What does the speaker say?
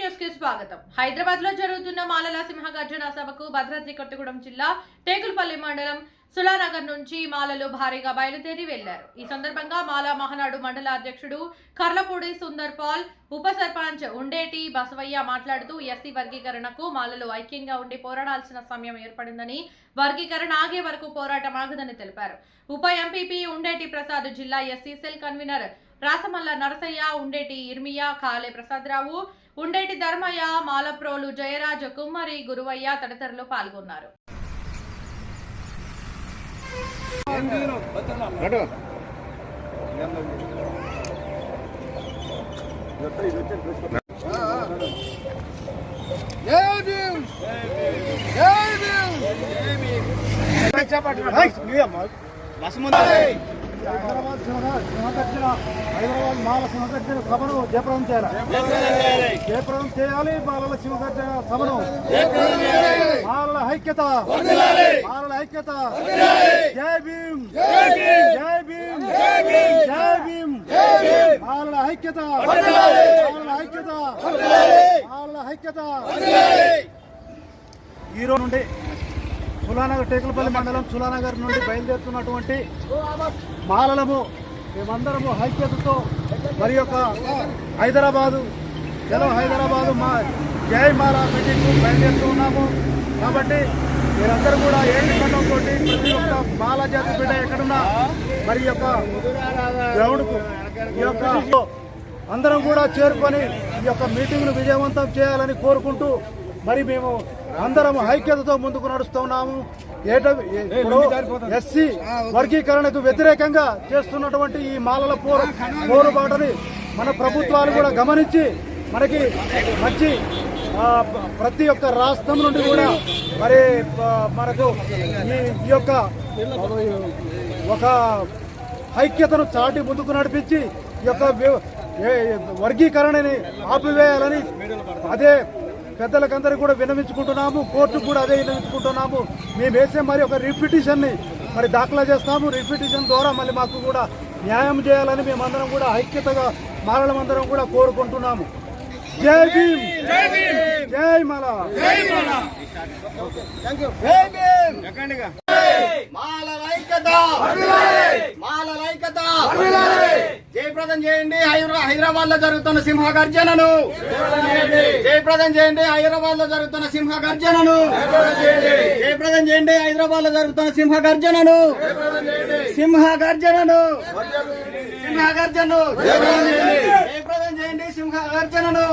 న్యూస్కి స్వాగతం. హైదరాబాద్లో జరుగుతున్న మాలల సింహగర్జన సభకు భద్రాద్రి కొత్తగూడెం జిల్లా టేకులపల్లి మండలం సులానగర్ నుంచి మాలలు భారీగా బయలుదేరి వెళ్ళారు. ఈ సందర్భంగా మాల మహనాడు మండల అధ్యక్షుడు కర్లపూడి సుందర్ పాల్ ఉప సర్పంచ్ ఉండేటి బసవయ్య మాట్లాడుతూ ఎస్సీ వర్గీకరణకు మాలలు ఐక్యంగా ఉండి పోరాడాల్సిన సమయం ఏర్పడిందని వర్గీకరణ ఆగే వరకు పోరాటం ఆగదని తెలిపారు. ఉప ఎంపీపీ ఉండేటి ప్రసాద్ జిల్లా SC cell convener Rasamalla Narasayya Undeti Irmiya కాలే ప్రసాదరావు ఉండేటి ధర్మయ్య మాలప్రోలు జయరాజ్ కుమ్మరి గురువయ్య తదితరులు పాల్గొన్నారు. భీమ్. హైదరాబాద్ సింహగర్జన హైదరాబాద్ మాల సింహగర్జన సభను జయప్రదం చేయాలి. జయప్రదం చేయాలి మాలల సింహగర్జన సభను. మాలల ఐక్యత. మాలల ఐక్యత. జై భీమ్. జై భీమ్. జై భీమ్. మాలల ఐక్యత. మాలల ఐక్యత. మాలల ఐక్యత. ఈ నుండి సులానగర్ టేకులపల్లి మండలం సులానగర్ నుండి బయలుదేరుతున్నటువంటి మాలలము మేమందరము ఐక్యతతో మరి యొక్క హైదరాబాదు జలో హైదరాబాదు మా జై మాల మీటింగ్ బయలుదేరుతూ ఉన్నాము. కాబట్టి మీరందరూ కూడా ఏడు పండుగ ప్రతి ఒక్క బాల జాతి బిడ్డ ఎక్కడున్నా మరి యొక్క గ్రౌండ్కు ఈ యొక్క అందరం కూడా చేరుకొని ఈ యొక్క మీటింగ్ను విజయవంతం చేయాలని కోరుకుంటూ మరి మేము అందరం ఐక్యతతో ముందుకు నడుస్తున్నాము. ఎస్సీ వర్గీకరణకు వ్యతిరేకంగా చేస్తున్నటువంటి ఈ మాలల పోరు పోరుబాటని మన ప్రభుత్వాలు కూడా గమనించి మనకి మంచి ప్రతి ఒక్క రాష్ట్రం నుండి కూడా మరి మనకు ఈ యొక్క ఒక ఐక్యతను చాటి ముందుకు నడిపించి ఈ యొక్క వర్గీకరణని ఆపివేయాలని అదే పెద్దలకందరూ కూడా విన్నవించుకుంటున్నాము కోర్టుకు కూడా అదే విన్నవించుకుంటున్నాము. మేము వేసే మరి ఒక రిపిటిషన్ని మరి దాఖలా చేస్తాము. రిపిటిషన్ ద్వారా మళ్ళీ మాకు కూడా న్యాయం చేయాలని మేమందరం కూడా ఐక్యతగా మారడమందరం కూడా కోరుకుంటున్నాము. జై భీమ్! జై మాల! మాలలైక్యత మాలలైక్యత జయప్రదం చేయండి. హైదరా- హైదరాబాద్లో జరుగుతున్న సింహ గర్జనను. జయప్రదం చేయండి. హైదరాబాద్లో జరుగుతున్న సింహ గర్జనను. జయప్రదం చేయండి. హైదరాబాద్లో జరుగుతున్న సింహ గర్జనను. సింహ గర్జనను. సింహ గర్జనను. జయప్రదం చేయండి. సింహ గర్జనను.